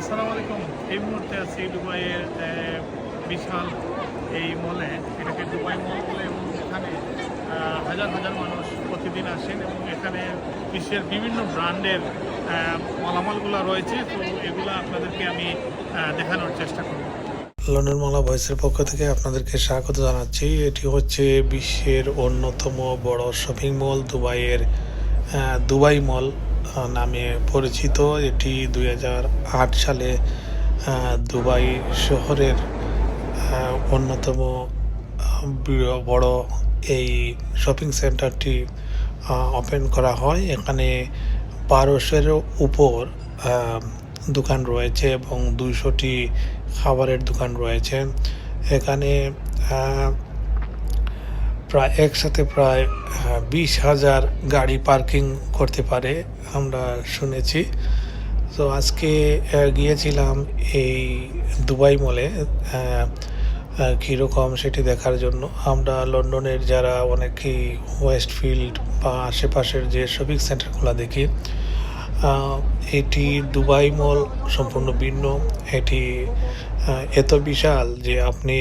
আসসালামু আলাইকুম। এই মুহূর্তে আছি দুবাইয়ের বিশাল এই মলে। এটাকে দুবাই মল বলে এবং এখানে হাজার হাজার মানুষ প্রতিদিন আসেন এবং এখানে বিশ্বের বিভিন্ন ব্র্যান্ডের মালামালগুলো রয়েছে। তো এগুলো আপনাদেরকে আমি দেখানোর চেষ্টা করব। লন্ডন মালা ভয়েসের পক্ষ থেকে আপনাদেরকে স্বাগত জানাচ্ছি। এটি হচ্ছে বিশ্বের অন্যতম বড় শপিং মল, দুবাইয়ের দুবাই মল। নামে পরিচিত। এটি দু হাজার আট সালে দুবাই শহরের অন্যতম বড় এই শপিং সেন্টারটি ওপেন করা হয়। এখানে বারোশোর উপর দোকান রয়েছে এবং দুইশোটি খাবারের দোকান রয়েছে। এখানে প্রায় একসাথে প্রায় বিশ হাজার গাড়ি পার্কিং করতে পারে আমরা শুনেছি। তো আজকে গিয়েছিলাম এই দুবাই মলে কীরকম সেটি দেখার জন্য। আমরা লন্ডনের যারা অনেকেই ওয়েস্টফিল্ড বা আশেপাশের যে শপিং সেন্টারগুলো দেখি এটি দুবাই মল সম্পূর্ণ ভিন্ন। এটি এত বিশাল যে আপনি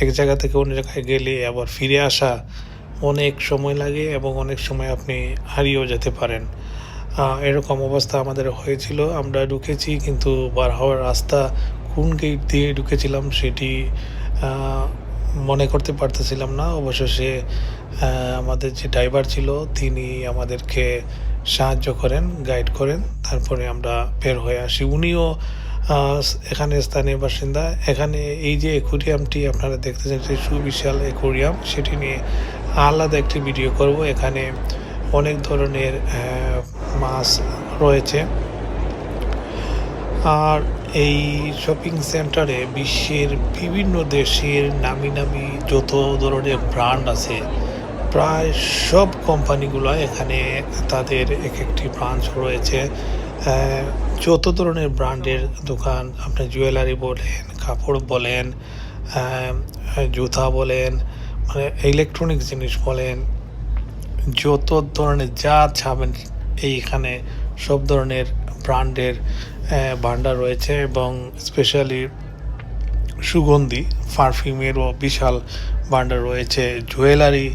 এক জায়গা থেকে অন্য জায়গায় গেলে আবার ফিরে আসা অনেক সময় লাগে এবং অনেক সময় আপনি হারিয়েও যেতে পারেন। এরকম অবস্থা আমাদের হয়েছিল। আমরা ঢুকেছি কিন্তু বার হওয়ার রাস্তা কোন গেট দিয়ে ঢুকেছিলাম সেটি মনে করতে পারতেছিলাম না। অবশেষে আমাদের যে ড্রাইভার ছিল তিনি আমাদেরকে সাহায্য করেন গাইড করেন। তারপরে আমরা বের হয়ে আসি। উনিও এখানে স্থানীয় বাসিন্দা। এখানে এই যে একুরিয়ামটি আপনারা দেখতেছেন যে সুবিশাল একুরিয়াম, সেটি নিয়ে আলাদা একটি ভিডিও করব। এখানে অনেক ধরনের মাছ রয়েছে। আর এই শপিং সেন্টারে বিশ্বের বিভিন্ন দেশের নামি নামি যত ধরনের ব্র্যান্ড আছে, প্রায় সব কোম্পানিগুলো এখানে তাদের এক একটি ব্রাঞ্চ রয়েছে। যত ধরনের ব্র্যান্ডের দোকান, আপনি জুয়েলারি বলেন, কাপড় বলেন জুতা বলেন মানে ইলেকট্রনিক্স জিনিস বলেন, যত ধরনের যা ছাবেন এইখানে সব ধরনের ব্র্যান্ডের ভান্ডার রয়েছে এবং স্পেশালি সুগন্ধি পারফিউমেরও বিশাল ভান্ডার রয়েছে। জুয়েলারি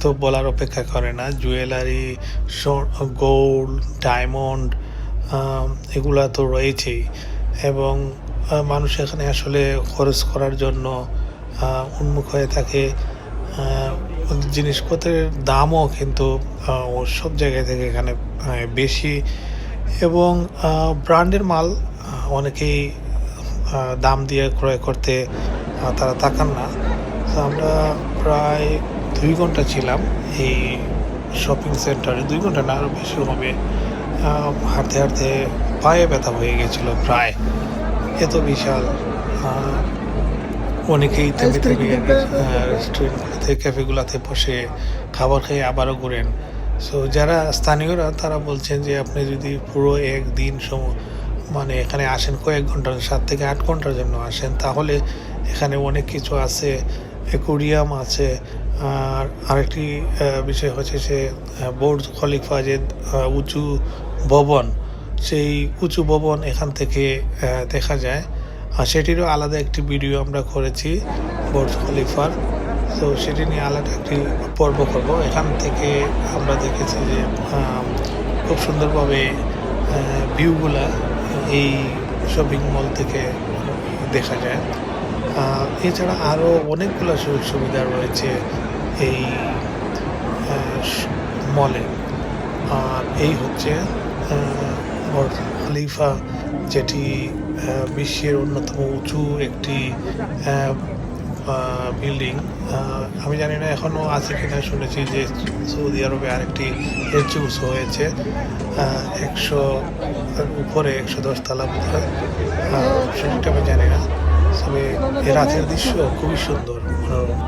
তো বলার অপেক্ষা করে না। জুয়েলারি গোল্ড ডায়মন্ড এগুলা তো রয়েছেই। এবং মানুষ এখানে আসলে খরচ করার জন্য উন্মুখ হয়ে থাকে। জিনিসপত্রের দামও কিন্তু সব জায়গা থেকে এখানে বেশি। এবং ব্র্যান্ডের মাল অনেকেই দাম দিয়ে ক্রয় করতে তারা তাকান না। আমরা প্রায় দুই ঘণ্টা ছিলাম এই শপিং সেন্টারে দুই ঘণ্টা না আরও বেশি হবে। হাঁটতে হাঁটতে পায়ে ব্যথা হয়ে গেছিল প্রায়। এত বিশাল। অনেকেই থেমে থেমে রেস্টুরেন্টগুলোতে ক্যাফেগুলোতে বসে খাবার খেয়ে আবারও ঘুরেন। সো যারা স্থানীয়রা তারা বলছেন যে আপনি যদি পুরো একদিন মানে এখানে আসেন কয়েক ঘণ্টার সাত থেকে আট ঘণ্টার জন্য আসেন তাহলে এখানে অনেক কিছু আছে অ্যাকোরিয়াম আছে আর আরেকটি বিষয় হচ্ছে সে বোর্ড খলিফা যে উঁচু ভবন, সেই উঁচু ভবন এখান থেকে দেখা যায়। আর সেটিরও আলাদা একটি ভিডিও আমরা করেছি বোর্ড খলিফার। তো সেটি নিয়ে আলাদা একটি পর্ব করব। এখান থেকে আমরা দেখেছি যে খুব সুন্দরভাবে ভিউগুলা এই শপিং মল থেকে দেখা যায়। এছাড়া আরও অনেকগুলো সুযোগ সুবিধা রয়েছে এই মলে আর এই হচ্ছে খলিফা, যেটি বিশ্বের অন্যতম উঁচু একটি বিল্ডিং আমি জানি না এখনও আছে কিনা, শুনেছি যে সৌদি আরবে আরেকটি এর উঁচু হয়েছে একশো উপরে একশো দশ তালা বোধ হয় সেটা আমি জানি না, তবে রাতের দৃশ্য খুবই সুন্দর, মনোরম।